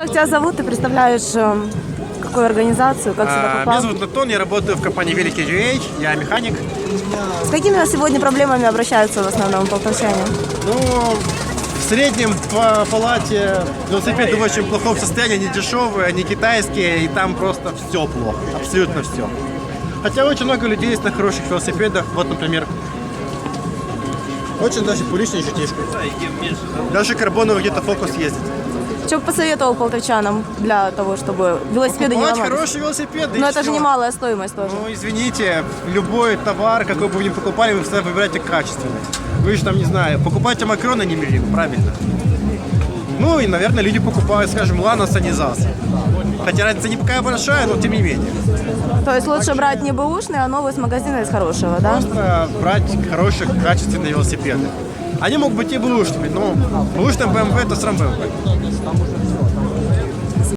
Как тебя зовут? Ты представляешь эм, какую организацию? Как сюда А, попал? Меня зовут Натон, я работаю в компании Великий UH, я механик. С какими сегодня проблемами обращаются в основном полтавчане? Ну, в среднем по палате велосипеды в очень плохом состоянии, они дешевые, они китайские, и там просто все плохо, абсолютно все. Хотя очень много людей есть на хороших велосипедах, вот, например, очень даже приличный GT-шка. Даже карбоновый где-то фокус ездит. Что бы посоветовал полтавчанам для того, чтобы велосипеды не Покупать ломались? хорошие велосипеды. и Но это же всё. немалая стоимость тоже. Ну, извините, любой товар, какой бы вы ни покупали, вы всегда выбирайте качественный. Вы же там, не знаю, покупайте макароны, не мили, правильно. Ну и, наверное, люди покупают, скажем, Ланос, а не ЗАЗ. Хотя разница не такая большая, но тем не менее. То есть лучше брать не бэушный, а новый с магазина из хорошего, да? Просто брать хорошие, качественные велосипеды. Они могут быть и бэушными, но бэушный BMW это срам BMW.